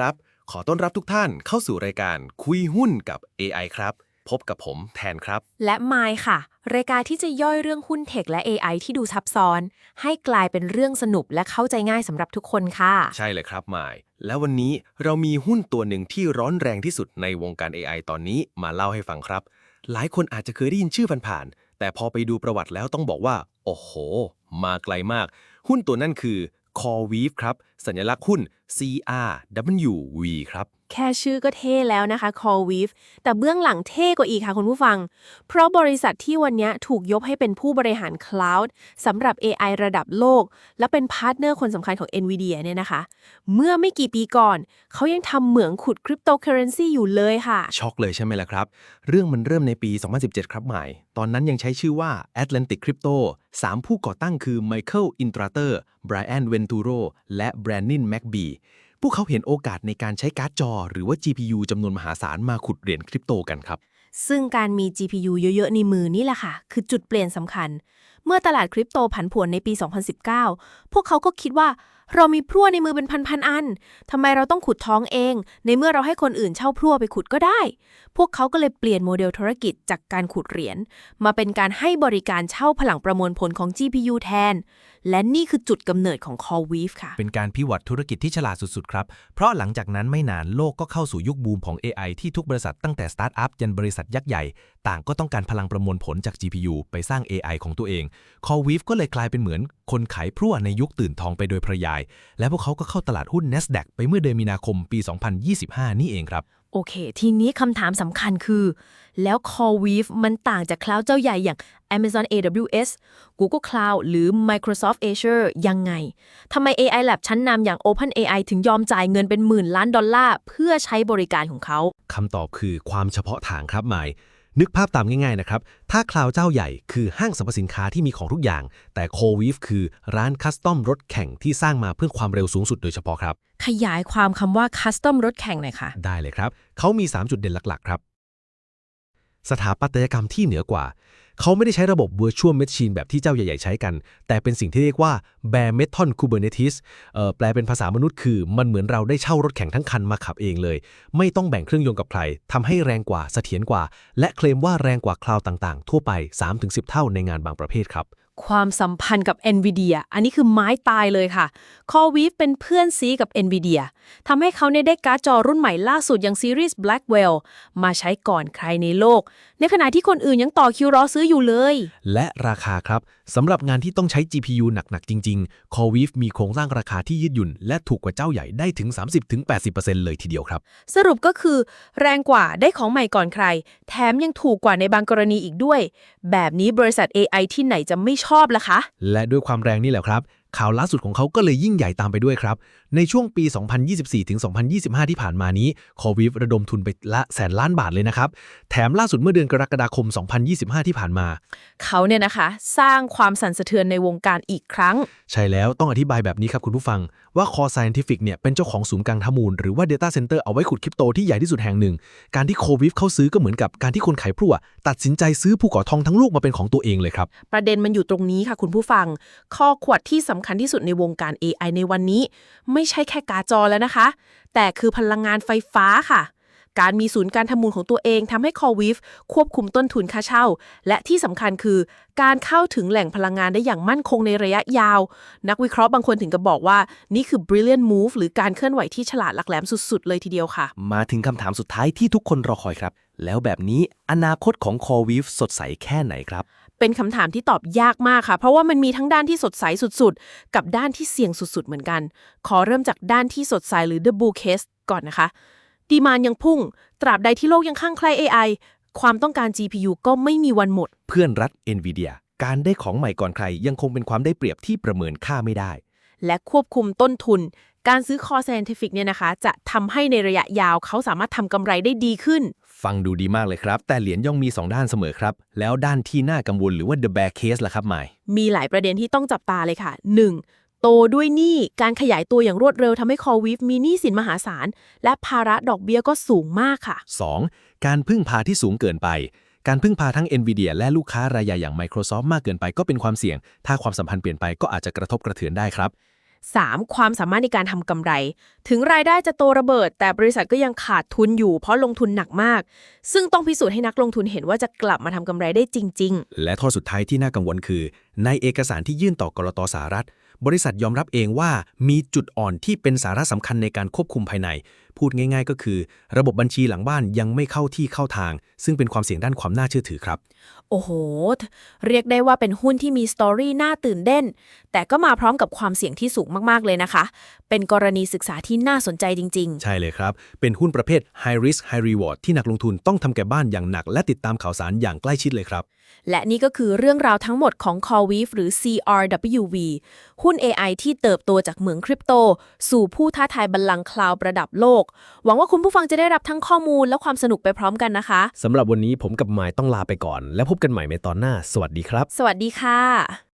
ครับ ขอต้อนรับทุกท่านเข้าสู่รายการคุยหุ้นกับ AI ครับ พบกับผมแทนครับ และมายค่ะ รายการที่จะย่อยเรื่องหุ้นเทคและ AI ที่ดูซับซ้อน ให้กลายเป็นเรื่องสนุกและเข้าใจง่ายสำหรับทุกคนค่ะ ใช่เลยครับมายแล้ววันนี้เรามีหุ้นตัวหนึ่งที่ร้อนแรงที่สุดในวงการ AI ตอนนี้มาเล่าให้ฟังครับ หลายคนอาจจะเคยได้ยินชื่อผ่านๆแต่พอไปดูประวัติแล้วต้องบอกว่า โอ้โห มาไกลมาก หุ้นตัวนั่นคือ Core Weave ครับ สัญลักษณ์หุ้น CRWV ครับ แค่ชื่อก็เท่แล้วนะคะ Call Weave แต่เบื้องหลังเท่กว่าอีกค่ะคุณผู้ฟัง เพราะบริษัทที่วันนี้ถูกยกให้เป็นผู้บริหารคลาวด์สำหรับ AI ระดับโลก และเป็นพาร์ทเนอร์คนสำคัญของ NVIDIA เนี่ยนะคะ เมื่อไม่กี่ปีก่อน เขายังทำเหมืองขุดคริปโตเคอเรนซีอยู่เลยค่ะ ช็อกเลยใช่ไหมล่ะครับ เรื่องมันเริ่มในปี 2017 ครับใหมายตอนนั้นยังใช้ชื่อว่า Atlantic Crypto สามผู้ก่อตั้งคือ Michael Intrater Brian Venturo และ Brandon McBee พวกเขาเห็นโอกาสในการใช้การ์ดจอ หรือว่า GPU จำนวนมหาศาลมาขุดเหรียญคริปโตกันครับ ซึ่งการมี GPU เยอะ ๆ ในมือนี่แหละค่ะ คือจุดเปลี่ยนสำคัญ เมื่อตลาดคริปโตผันผวนในปี 2019 พวกเขาก็คิดว่า เรามีพรั่วในมือเป็นพันๆอัน ทำไมเราต้องขุดท้องเอง ในเมื่อเราให้คนอื่นเช่าพรั่วไปขุดก็ได้ พวกเขาก็เลยเปลี่ยนโมเดลธุรกิจจากการขุดเหรียญมาเป็นการให้บริการเช่าพลังประมวลผลของ GPU แทน และนี่คือจุดกำเนิดของ Core Weave ค่ะ เป็นการพิวัตธุรกิจที่ฉลาดสุดๆ ครับ เพราะหลังจากนั้นไม่นานโลกก็เข้าสู่ยุคบูมของ AI ที่ทุกบริษัทตั้งแต่สตาร์ทอัพยันบริษัทยักษ์ใหญ่ ต่างก็ต้องการพลังประมวลผลจาก GPU ไปสร้าง AI ของตัวเอง Core Weave ก็เลยกลายเป็นเหมือนคนขายพรั่วในยุคตื่นทองไปโดยพระยายและพวกเขาก็เข้าตลาดหุ้น NASDAQ ไปเมื่อเดือนมีนาคมปี 2025 นี่เองครับ โอเค ทีนี้คำถามสำคัญคือ แล้ว Core Weave มันต่างจากคลาวด์เจ้าใหญ่อย่าง Amazon AWS Google Cloud หรือ Microsoft Azure ยังไงทำไม AI Lab ชั้นนำอย่าง OpenAI ถึงยอมจ่ายเงินเป็นหมื่นล้านดอลลาร์เพื่อใช้บริการของเขาคำตอบคือความเฉพาะทางครับหมาย นึกภาพตามง่ายๆนะครับ ถ้าคลาวเจ้าใหญ่คือห้างสรรพสินค้าที่มีของทุกอย่าง แต่โควีฟคือร้านคัสตอมรถแข่งที่สร้างมาเพื่อความเร็วสูงสุดโดยเฉพาะครับ ขยายความคำว่า Custom รถแข่งหน่อยค่ะ ได้เลยครับ เขามี 3 จุดเด่นหลักๆ ครับ สถาปัตยกรรมที่เหนือกว่า เขาไม่ได้ใช้ระบบ Virtual Machine แบบที่เจ้าใหญ่ ๆ ใช้กัน แต่เป็นสิ่งที่เรียกว่า Bare Metal Kubernetes เอ่อแปลเป็นภาษามนุษย์คือ มันเหมือนเราได้เช่ารถแข่งทั้งคันมาขับเองเลย ไม่ต้องแบ่งเครื่องยนต์กับใครทำให้แรงกว่าเสถียรกว่า และเคลมว่าแรงกว่าคลาวต่างๆ ทั่วไป 3-10 เท่าในงานบางประเภทครับ ความสัมพันธ์กับ NVIDIA อันนี้คือไม้ตายเลยค่ะ Core Weave เป็นเพื่อนซีกับ NVIDIA ทำให้เขาเนี่ยได้การ์ดจอรุ่นใหม่ล่าสุดอย่างซีรีส์ Blackwell มาใช้ก่อนใครในโลก ในขณะที่คนอื่นยังต่อคิวรอซื้ออยู่เลย และราคาครับสำหรับงานที่ต้องใช้ GPU หนัก ๆ จริง ๆ Core Weave มีโครงสร้างราคาที่ยืดหยุ่น และถูกกว่าเจ้าใหญ่ได้ถึง 30-80%เลยทีเดียวครับ สรุปก็คือ แรงกว่าได้ของใหม่ก่อนใคร แถมยังถูกกว่าในบางกรณีอีกด้วย แบบนี้บริษัท AI ที่ไหนจะไม่ชอบล่ะคะ และด้วยความแรงนี่แหละครับ ข่าวล่าสุดของเขาก็เลยยิ่งใหญ่ตามไปด้วยครับ ในช่วงปี 2024 ถึง 2025 ที่ผ่านมานี้ c o v i v ระดมทุนไปละแสนล้านบาทเลยนะครับ แถมล่าสุดเมื่อเดือนกรกฎาคม 2025 ที่ผ่านมา เขาเนี่ยนะคะ สร้างความสั่นสะเทือนในวงการอีกครั้ง ใช่แล้วต้องอธิบายแบบนี้ครับคุณผู้ฟัง ว่า Core Scientific เนี่ยเป็นเจ้าของศูนย์กลางข้อมูล หรือว่า Data Center เอาไว้ขุดคริปโตที่ใหญ่ที่สุดแห่งหนึ่ง การที่ c o v i v เข้าซื้อก็เหมือนกับการที่คนขายพลั่วตัดสินใจซื้อภูเขาทองทั้งลูกมาเป็นของตัวเองเลยครับประเด็นมันอยู่ตรงนี้ค่ะ คุณผู้ฟัง ข้อขวดที่สำคัญที่สุดในวงการ AI ในวันนี้ ไม่ใช่แค่การ์ดจอแล้วนะคะ แต่คือพลังงานไฟฟ้าค่ะ การมีศูนย์การทำมูลของตัวเองทำให้ c o v i v ควบคุมต้นทุนค่าเช่า และที่สำคัญคือ การเข้าถึงแหล่งพลังงานได้อย่างมั่นคงในระยะยาว นักวิเคราะห์บางคนถึงกับบอกว่า นี่คือ brilliant move หรือการเคลื่อนไหวที่ฉลาดหลักแหลมสุด ๆ เลยทีเดียวค่ะ มาถึงคำถามสุดท้ายที่ทุกคนรอคอยครับ แล้วแบบนี้อนาคตของ Core Weave สดใสแค่ไหนครับ เป็นคำถามที่ตอบยากมากค่ะ เพราะว่ามันมีทั้งด้านที่สดใสสุดๆ กับด้านที่เสี่ยงสุดๆ เหมือนกัน ขอเริ่มจากด้านที่สดใสหรือ the bull case ก่อนนะคะ ดีมานยังพุ่ง ตราบใดที่โลกยังข้างใคร AI ความต้องการ GPU ก็ไม่มีวันหมด เพื่อนรัฐ NVIDIA การได้ของใหม่ก่อนใครยังคงเป็นความได้เปรียบที่ประเมินค่าไม่ได้ และควบคุมต้นทุน การซื้อ Core Scientific เนี่ยนะคะ จะทำให้ในระยะยาวเขาสามารถทำกำไรได้ดีขึ้น ฟังดูดีมากเลยครับ แต่เหรียญย่อมมี 2 ด้านเสมอครับ แล้วด้านที่น่ากังวลหรือว่า the bear case ล่ะครับหมายมีหลายประเด็นที่ต้องจับตาเลยค่ะ 1. โตด้วยหนี้การขยายตัวอย่างรวดเร็วทำให้ Core Weave มีหนี้สินมหาศาล และภาระดอกเบี้ยก็สูงมากค่ะ 2. การพึ่งพาที่สูงเกินไป การพึ่งพาทั้ง NVIDIA และลูกค้ารายใหญ่อย่าง Microsoft มากเกินไปก็เป็นความเสี่ยง ถ้าความสัมพันธ์เปลี่ยนไปก็อาจจะกระทบกระเทือนได้ครับ 3. ความสามารถในการทำกำไร ถึงรายได้จะโตระเบิด แต่บริษัทก็ยังขาดทุนอยู่ เพราะลงทุนหนักมาก ซึ่งต้องพิสูจน์ให้นักลงทุนเห็นว่าจะกลับมาทำกำไรได้จริงและข้อสุดท้ายที่น่ากังวลคือ ในเอกสารที่ยื่นต่อกรตสหรัฐ บริษัทยอมรับเองว่ามีจุดอ่อนที่เป็นสาระสำคัญในการควบคุมภายใน พูดง่าย ๆ ก็คือ ระบบบัญชีหลังบ้านยังไม่เข้าที่เข้าทาง ซึ่งเป็นความเสี่ยงด้านความน่าเชื่อถือครับๆโอ้โห เรียกได้ว่าเป็นหุ้นที่มีสตอรี่น่าตื่นเต้น แต่ก็มาพร้อมกับความเสี่ยงที่สูงมากๆเลยนะคะ เป็นกรณีศึกษาที่น่าสนใจจริง ๆ ใช่เลยครับ เป็นหุ้นประเภท High Risk High Reward ที่นักลงทุนต้องทำแก่บ้านอย่างหนัก และติดตามข่าวสารอย่างใกล้ชิดเลยครับ และนี่ก็คือเรื่องราวทั้งหมดของ CoreWeave หรือ CRWV หุ้น AI ที่เติบโตจากเหมืองคริปโต สู่ผู้ท้าทายบัลลังก์คลาวด์ประดับโลกหวังว่าคุณผู้ฟังจะได้รับทั้งข้อมูลและความสนุกไปพร้อมกันนะคะ สำหรับวันนี้ผมกับมายต้องลาไปก่อน แล้วพบกันใหม่ในตอนหน้า สวัสดีครับ สวัสดีค่ะ